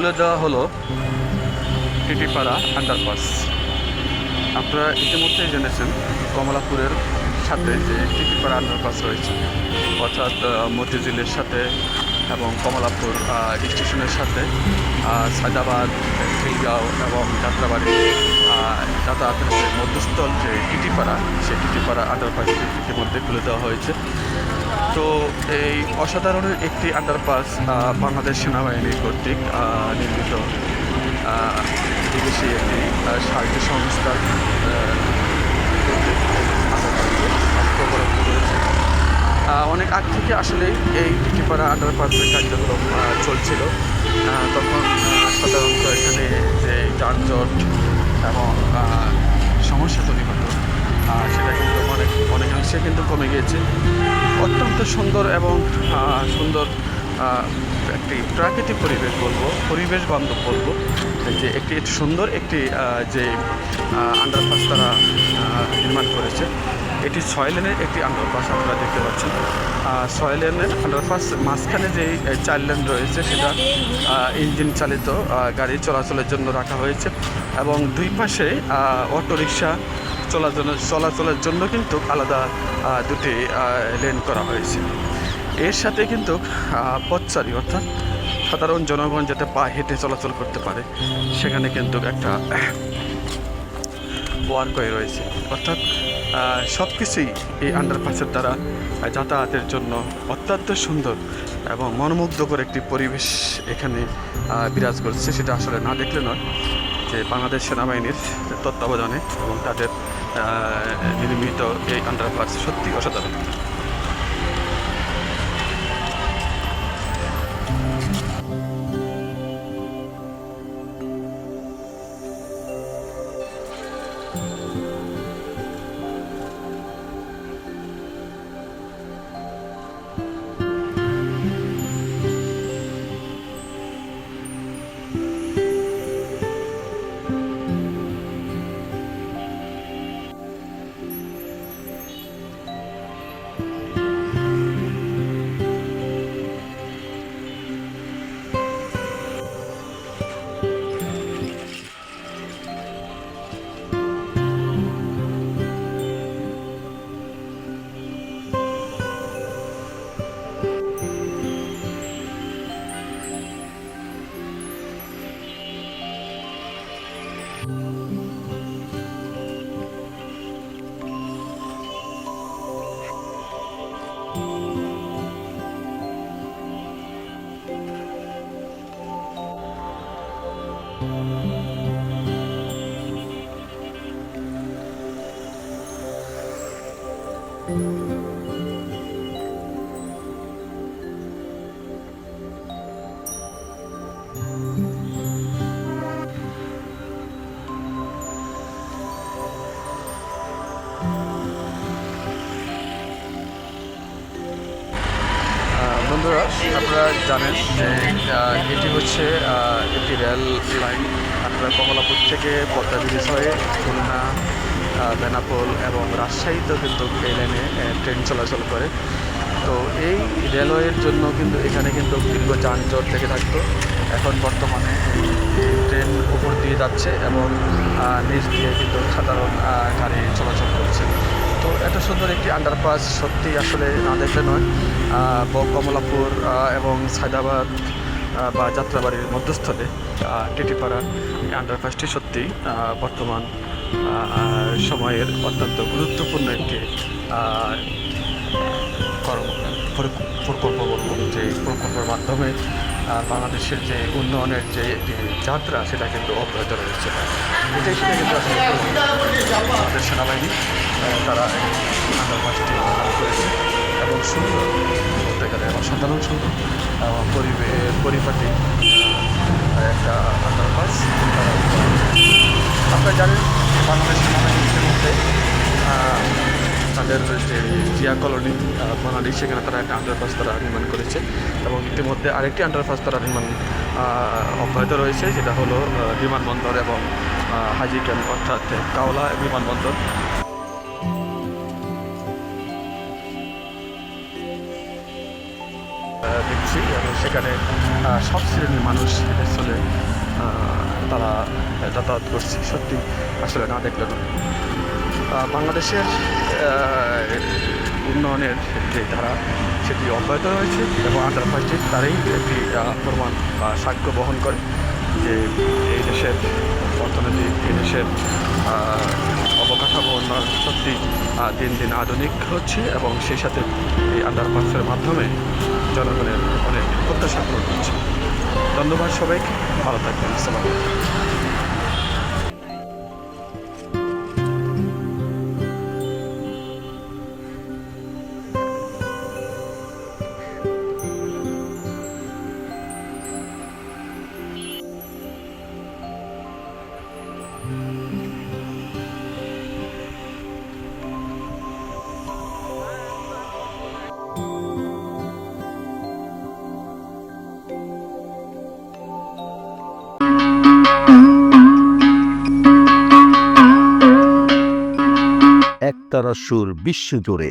খুলে দেওয়া হলো টিটিপাড়া আন্ডারপাস আপনারা ইতিমধ্যেই জেনেছেন কমলাপুরের সাথে যে টিটিপাড়া আন্ডারপাস রয়েছে। অর্থাৎ মতিঝিলের সাথে এবং কমলাপুর স্টেশনের সাথে সায়দাবাদ খিলগাঁও এবং যাত্রাবাড়ি যাতায়াতের যে মধ্যস্থল যে টিটিপাড়া সেই টিটিপাড়া আন্ডারপাস ইতিমধ্যে খুলে দেওয়া হয়েছে। তো এই অসাধারণ একটি আন্ডারপাস বাংলাদেশ সেনাবাহিনী কর্তৃক নির্মিত বিদেশি একটি আহ, সাহায্য সংস্থার আহ, কর্তৃক এই underpass-টি স্বাস্থ্য উপলব্ধ রয়েছে আহ, অনেক আগ থেকে আসলে এই টিটিপাড়া আন্ডারপাসের কার্যক্রম চলছিল। তখন সাধারণত এখানে যে যানজট এবং সমস্যা তৈরি হতো সেটা কিন্তু অনেক, অনেকাংশে কিন্তু কমে গিয়েছে। অত্যন্ত সুন্দর এবং সুন্দর একটি প্রাকৃতিক পরিবেশ বলব পরিবেশ বান্ধব বলব যে একটি সুন্দর একটি যে আন্ডারপাস তারা নির্মাণ করেছে। এটি ছয় লেনের একটি আন্ডারপাস আপনারা দেখতে পাচ্ছেন। ছয় লেনের আন্ডারপাস মাঝখানে যে আহ, চার লেন রয়েছে সেটা ইঞ্জিন চালিত গাড়ি চলাচলের জন্য রাখা হয়েছে এবং দুই পাশে অটোরিকশা চলাচলের চলাচলের জন্য কিন্তু আলাদা দুটি লেন করা হয়েছে। এর সাথে কিন্তু পথচারী অর্থাৎ সাধারণ জনগণ যাতে পা হেঁটে চলাচল করতে পারে, সেখানে কিন্তু একটা ওয়ার্কওয়ে রয়েছে। অর্থাৎ সব কিছুই এই আন্ডারপাসের দ্বারা যাতায়াতের জন্য অত্যন্ত সুন্দর এবং মনোমুগ্ধকর একটি পরিবেশ এখানে বিরাজ করছে। সেটা আসলে না দেখলে নয় যে বাংলাদেশ সেনাবাহিনীর তত্ত্বাবধানে এবং তাদের নির্মিত এই আন্ডারপাস সত্যি অসাধারণ। বন্ধুরা, আপনারা জানেন যে এটি হচ্ছে একটি রেল লাইন। আপনারা কমলাপুর থেকে পদ্মা ব্রিজ হয়ে খুলনা বেনাপোল এবং রাজশাহীতেও কিন্তু এই লাইনে ট্রেন চলাচল করে। তো এই রেলওয়ের জন্য কিন্তু এখানে কিন্তু দীর্ঘ যানজট থেকে থাকতো। এখন বর্তমানে ট্রেন উপর দিয়ে যাচ্ছে এবং নিচ দিয়ে কিন্তু সাধারণ গাড়ি চলাচল করছে। তো এত সুন্দর একটি আন্ডারপাস সত্যি আসলে না দেখলে নয়। কমলাপুর এবং সায়দাবাদ বা যাত্রাবাড়ির মধ্যস্থলে টিটিপাড়া আন্ডারপাসটি সত্যি বর্তমান সময়ের অত্যন্ত গুরুত্বপূর্ণ একটি প্রকল্প বলব, যে প্রকল্পের মাধ্যমে বাংলাদেশের যে উন্নয়নের যে একটি যাত্রা, সেটা কিন্তু অব্যাহত রয়েছে। আমাদের সেনাবাহিনী তারা আন্ডারপাসটি করেছে। এবং সুন্দর, বলতে গেলে অসাধারণ সুন্দর পরিপাটি একটা আন্ডারপাস আপনারা জানেন বাংলাদেশ সেনাবাহিনী ইতিমধ্যে আহ, তাদের যে জিয়া কলোনি আহ, সেখানে তারা একটা আন্ডারপাস তারা নির্মাণ করেছে এবং ইতিমধ্যে আরেকটি আন্ডারপাস তারা নির্মাণ অব্যাহত রয়েছে। যেটা হলো বিমানবন্দর এবং হাজি ক্যাম্প অর্থাৎ কাওলা বিমানবন্দর। দেখছি এবং সেখানে সব শ্রেণির মানুষ চলে তারা যাতায়াত করছে। সত্যি আসলে না দেখলে না বাংলাদেশের উন্নয়নের যে ধারা সেটি অব্যাহত রয়েছে এবং আন্ডারপাসটি তারই একটি প্রমাণ বা সাক্ষ্য বহন করে যে এই দেশের অর্থনীতি এই দেশের অবকাঠামো উন্নয়ন সত্যি দিন দিন আধুনিক হচ্ছে এবং সেই সাথে এই আন্ডারপাসের মাধ্যমে জনগণের অনেক প্রত্যাশা পূরণ হচ্ছে। ধন্যবাদ সবাইকে। ভালো থাকবেন। আসসালামু একতারা সুর বিশ্বজুড়ে